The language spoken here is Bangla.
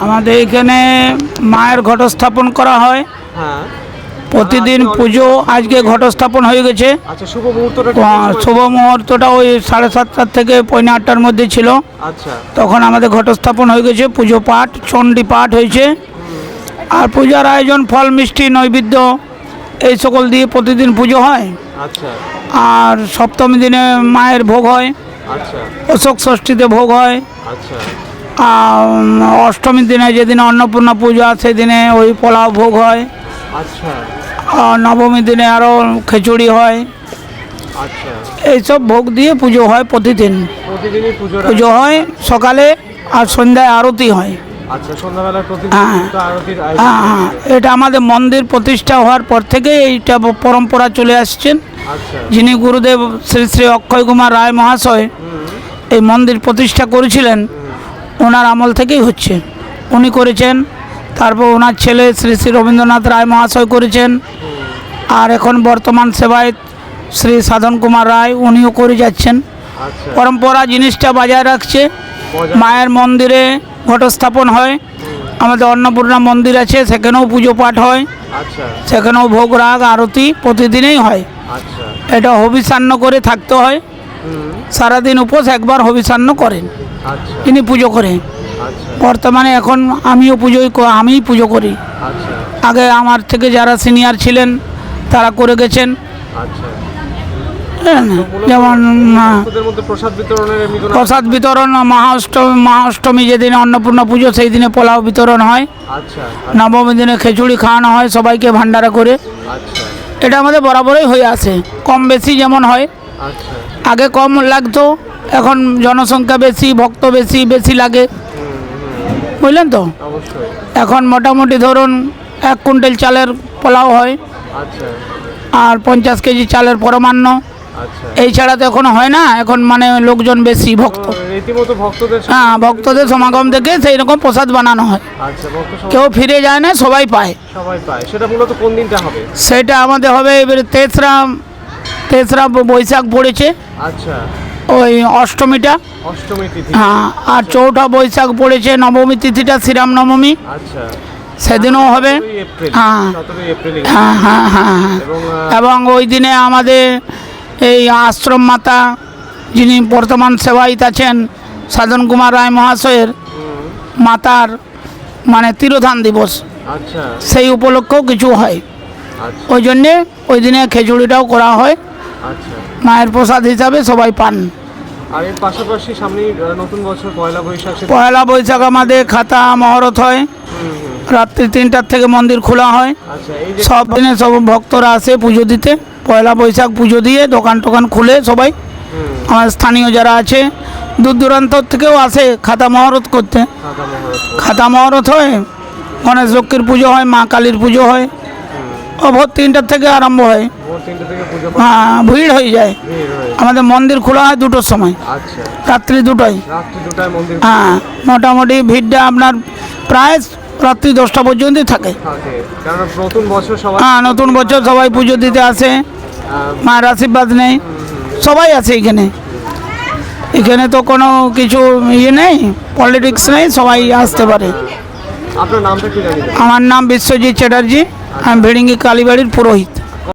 আমাদের এখানে মায়ের ঘটস্থাপন করা হয়। হ্যাঁ। প্রতিদিন পুজো আজকে ঘটস্থাপন হয়ে গেছে। আচ্ছা শুভ মুহূর্তটা শুভ ওই সাড়ে সাতটার থেকে পৌনে আটটার মধ্যে ছিল। আচ্ছা। তখন আমাদের ঘটস্থাপন হয়ে গেছে পুজো পাঠ চণ্ডী পাঠ হয়েছে। আর পূজার আয়োজন ফল মিষ্টি নৈবেদ্য এই সকল দিয়ে প্রতিদিন পুজো হয়। আচ্ছা। আর সপ্তমী দিনে মায়ের ভোগ হয়। আচ্ছা। অশোক ষষ্ঠীতে ভোগ হয়। আচ্ছা। অষ্টমীর দিনে যেদিন অন্নপূর্ণা পূজা সেদিনে ওই পোলাও ভোগ হয়। আচ্ছা। আর নবমীর দিনে আরও খিচুড়ি হয়। আচ্ছা। এইসব ভোগ দিয়ে পুজো হয় প্রতিদিন। প্রতিদিনই পুজো হয় সকালে আর সন্ধ্যায় আরতি হয়। আচ্ছা সন্ধ্যাবেলা হ্যাঁ। হ্যাঁ হ্যাঁ। এটা আমাদের মন্দির প্রতিষ্ঠা হওয়ার পর থেকে এইটা পরম্পরা চলে আসছেন আচ্ছা। যিনি গুরুদেব শ্রী শ্রী অক্ষয় কুমার রায় মহাশয় এই মন্দির প্রতিষ্ঠা করেছিলেন ওনার আমল থেকেই হচ্ছে। উনি করেছেন তারপর ওনার ছেলে শ্রী শ্রী রবীন্দ্রনাথ রায় মহাশয় করেছেন আর এখন বর্তমান সেবায় শ্রী সাধন কুমার রায় উনিও করে যাচ্ছেন। আচ্ছা। পরম্পরা জিনিসটা বজায় রাখছে। মায়ের মন্দিরে ঘটস্থাপন হয়। আমাদের অন্নপূর্ণা মন্দির আছে সেখানেও পুজো পাঠ হয়। আচ্ছা। সেখানেও ভোগ রাগ আরতি প্রতিদিনেই হয়। আচ্ছা। এটা হবিষান্ন করে থাকতে হয়। সারাদিন উপোস একবার হবিষান্ন করেন। আচ্ছা। তিনি পুজো করেন। আচ্ছা। বর্তমানে এখন আমিও পুজোই আমিই পুজো করি। আচ্ছা। আগে আমার থেকে যারা সিনিয়র ছিলেন তারা করে গেছেন। আচ্ছা। হ্যাঁ, যেমন মধ্যে প্রসাদ বিতরণ মহাষ্টমী মহাষ্টমী যেদিনে অন্নপূর্ণা পুজো সেই দিনে পোলাও বিতরণ হয়। আচ্ছা। নবমী দিনে খিচুড়ি খাওয়ানো হয় সবাইকে ভান্ডারা করে। আচ্ছা। এটা আমাদের বরাবরই হয়ে আসে। কম বেশি যেমন হয় আচ্ছা আগে কম লাগতো এখন জনসংখ্যা বেশি ভক্ত বেশি বেশি লাগে। বুঝলেন তো? এখন মোটামুটি ধরুন এক কুইন্টাল চালের পোলাও হয়। আচ্ছা। আর পঞ্চাশ কেজি চালের পরমান্ন। আচ্ছা। এই ছাড়া তো এখন হয় না এখন মানে লোকজন বেশি ভক্ত। হ্যাঁ ভক্তদের সমাগম থেকে সেই রকম প্রসাদ বানানো হয়। আচ্ছা কেউ ফিরে যায় না সবাই পায়। সেটা আমাদের হবে এবারে তেসরা তেসরা বৈশাখ পড়েছে। আচ্ছা। ওই অষ্টমীটা। হ্যাঁ আর চৌঠা বৈশাখ পড়েছে নবমী তিথিটা শ্রীরাম নবমী আচ্ছা। সেদিনও হবে। হ্যাঁ। হ্যাঁ হ্যাঁ হ্যাঁ হ্যাঁ। এবং ওই দিনে আমাদের এই আশ্রম মাতা যিনি বর্তমান সেবায়িত আছেন সাধন কুমার রায় মহাশয়ের মাতার মানে তিরোধান দিবস। আচ্ছা। সেই উপলক্ষেও কিছু হয়। আচ্ছা। ওই জন্যে ওই দিনে খিচুড়িটাও করা হয়। আচ্ছা মায়ের প্রসাদ হিসাবে সবাই পান। আর এর পাশাপাশি সামনে নতুন বছর পয়লা বৈশাখ পয়লা বৈশাখ আমাদের খাতা মহরত হয়। রাত্রি তিনটার থেকে মন্দির খোলা হয়। আচ্ছা সব দিনে সব ভক্তরা আসে পুজো দিতে। পয়লা বৈশাখ পুজো দিয়ে দোকান টোকান খুলে সবাই। আমার স্থানীয় যারা আছে দূর দূরান্ত থেকেও আসে খাতা মহরত করতে। খাতা মহরত হয় গণেশ লক্ষ্মীর পুজো হয় মা কালীর পুজো হয়। ভোর তিনটার থেকে আরম্ভ হয়। হ্যাঁ ভিড় হয়ে যায়। আমাদের মন্দির খোলা হয় দুটোর সময়। আচ্ছা। রাত্রি দুটোয়। হ্যাঁ মোটামুটি ভিড়টা আপনার প্রায় রাত্রি দশটা পর্যন্তই থাকে। হ্যাঁ নতুন বছর সবাই পুজো দিতে আসে। মায়ের আশীর্বাদ নেই। সবাই আছে এখানে। এখানে তো কোনো কিছু ইয়ে নেই পলিটিক্স নেই সবাই আসতে পারে। আপনার নামটা কি আমার নাম বিশ্বজিৎ চ্যাটার্জি আমি ভিড়িঙ্গি কালীবাড়ির পুরোহিত।